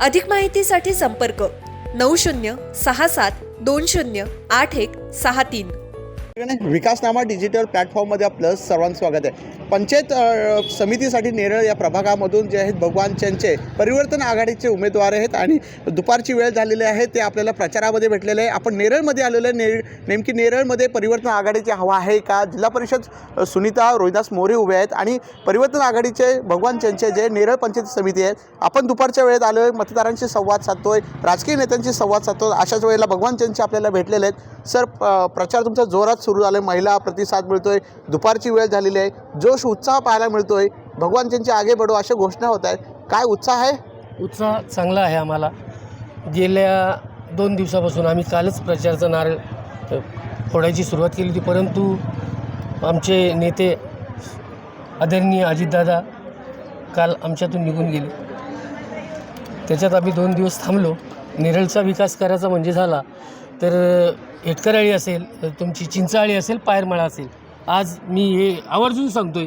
अधिक माहितीसाठी संपर्क नऊ शून्य सहा सात दोन शून्य आठ एक सहा तीन. विकास नामा डिजिटल प्लॅटफॉर्ममध्ये आपलं सर्वांचं स्वागत आहे. पंचायत समितीसाठी नेरळ या प्रभागामधून जे आहेत भगवान चंचे परिवर्तन आघाडीचे उमेदवार आहेत आणि दुपारची वेळ झालेली आहे ते आपल्याला प्रचारामध्ये भेटलेले आहे. आपण नेरळमध्ये आलेलं आहे. ने नेमकी नेरळमध्ये परिवर्तन आघाडीची हवा आहे का? जिल्हा परिषद सुनीता रोहिदास मोरे उभे आहेत आणि परिवर्तन आघाडीचे भगवान चंचे जे नेरळ पंचायत समिती आहेत आपण दुपारच्या वेळेत आलो आहे मतदारांशी संवाद साधतोय राजकीय नेत्यांशी संवाद साधतो अशाच वेळेला भगवान चंचे आपल्याला भेटलेले आहेत. सर प- प्रचार तुमचा जोरात सुरू झालं महिला प्रतिसाद मिळतो आहे दुपारची वेळ झालेली आहे. जोश उत्साह पाहायला मिळतो आहे भगवान चंचे आगे बढो अशा घोषणा होत आहेत. काय उत्साह आहे? उत्साह चांगला आहे आम्हाला. गेल्या दोन दिवसापासून आम्ही कालच प्रचारचा नारळ फोडायची सुरुवात केली होती. परंतु आमचे नेते आदरणीय अजितदादा काल आमच्यातून निघून गेले. त्याच्यात आम्ही दोन दिवस थांबलो. नेरळचा विकास करायचा म्हणजे झाला. तर हेटकराळी असेल तुमची चिंचाळी असेल पायरमाळा असेल. आज मी हे आवर्जून सांगतो आहे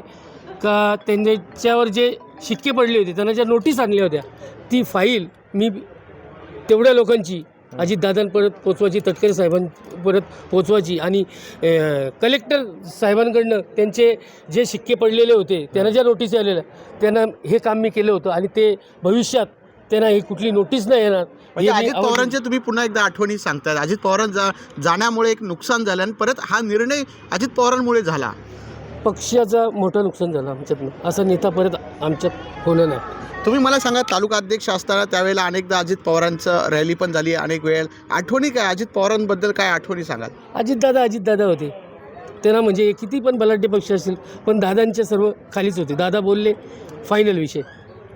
का त्यांच्यावर जे शिक्के पडले होते त्यांना ज्या नोटीस आणल्या होत्या ती फाईल मी तेवढ्या लोकांची अजितदादांपर्यंत पोचवायची तटकरे साहेबांपर्यंत पोचवायची आणि कलेक्टर साहेबांकडनं त्यांचे जे शिक्के पडलेले होते त्यांना ज्या नोटीस आलेल्या त्यांना हे काम मी केलं होतं आणि ते भविष्यात त्यांना ही कुठली नोटीस नाही येणार. म्हणजे हे मी अजित आवर्जून- पवारांच्या तुम्ही पुन्हा एकदा आठवणी सांगताय. अजित पवारांचा जाण्यामुळे एक नुकसान झालं आणि परत हा निर्णय अजित पवारांमुळे झाला. पक्षाचं मोठं नुकसान झालं आमच्यातनं. असा नेता परत आमच्यात होणं नाही. तुम्ही मला सांगा तालुका अध्यक्ष असताना त्यावेळेला अनेकदा अजित पवारांचं रॅली पण झाली अनेक वेळ आठवणी काय? अजित पवारांबद्दल काय आठवणी सांगाल? अजितदादा अजितदादा होते. त्यांना म्हणजे किती पण बलाढ्य पक्ष असतील पण दादांचे सर्व खालीच होते. दादा बोलले फायनल विषय.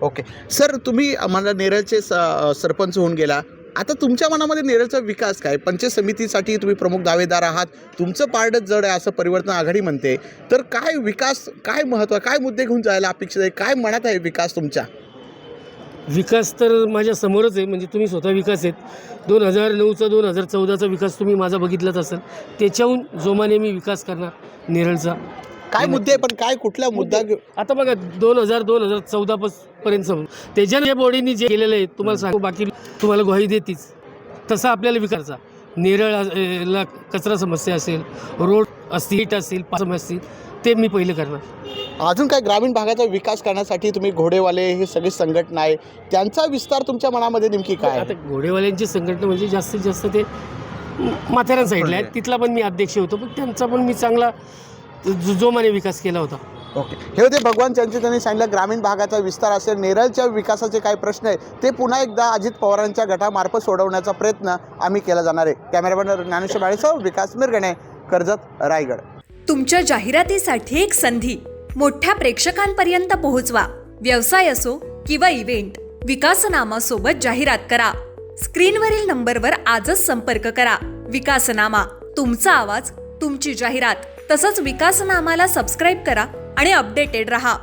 ओके. सर तुम्ही मला नेरळचे स- सरपंच होऊन गेला. आता तुमच्या मनामध्ये नेरळचा विकास काय? पंचायत समितीसाठी तुम्ही प्रमुख दावेदार आहात. तुमचं पारडच जड आहे असं परिवर्तन आघाडी म्हणते. तर काय विकास काय महत्त्व काय मुद्दे घेऊन जायला अपेक्षित आहे? काय म्हणत आहे विकास तुमच्या? विकास तर माझ्या समोरच आहे. म्हणजे तुम्ही स्वतः विकास आहेत. दोन हजार नऊचा दोन हजार चौदाचा विकास तुम्ही माझा बघितलाच असेल. त्याच्याहून जोमाने मी विकास करणार नेरळचा. काय मुद्दे आहे, पण काय कुठला मुद्दा घेऊ आता बघा दोन हजार दोन हजार चौदा पर्यंत समज त्याच्याने या बॉडीने जे केलेलं आहे तुम्हाला सांगू बाकी तुम्हाला ग्वाही देतीच. तसा आपल्याला विकाराचा नेरळ अ, ला कचरा समस्या असेल रोड असतील हीट असतील समस्या असतील ते मी पहिले करणार. अजून काय ग्रामीण भागाचा विकास करण्यासाठी तुम्ही घोडेवाले हे सगळी संघटना आहे त्यांचा विस्तार तुमच्या मनामध्ये नेमकी काय आहे? आता घोडेवाल्यांची संघटना म्हणजे जास्तीत जास्त ते माथेरान साईडला आहेत तिथला पण मी अध्यक्ष होतो पण त्यांचा पण मी चांगला जोमाने विकास केला होता. ओके. हे होते भगवान चंचे त्यांनी सांगितलं ग्रामीण भागाचा विस्तार असेल नेरळच्या विकासाचे काय प्रश्न आहे ते पुन्हा एकदा अजित पवारांच्या गटामार्फत सोडवण्याचा प्रयत्न आम्ही केला जाणार आहे. कॅमेरामॅन ज्ञानेश्वर माळेसह विकास मिरगणे कर्जत रायगड. तुमच्या जाहिरातीसाठी एक संधी. मोठ्या प्रेक्षकांपर्यंत पोहोचवा. व्यवसाय असो किंवा इव्हेंट विकासनामा सोबत जाहिरात करा. स्क्रीनवरील नंबरवर आजच संपर्क करा. विकासनामा तुमचा आवाज तुमची जाहिरात. तसंच विकासनामाला सबस्क्राईब करा आणि अपडेटेड रहा.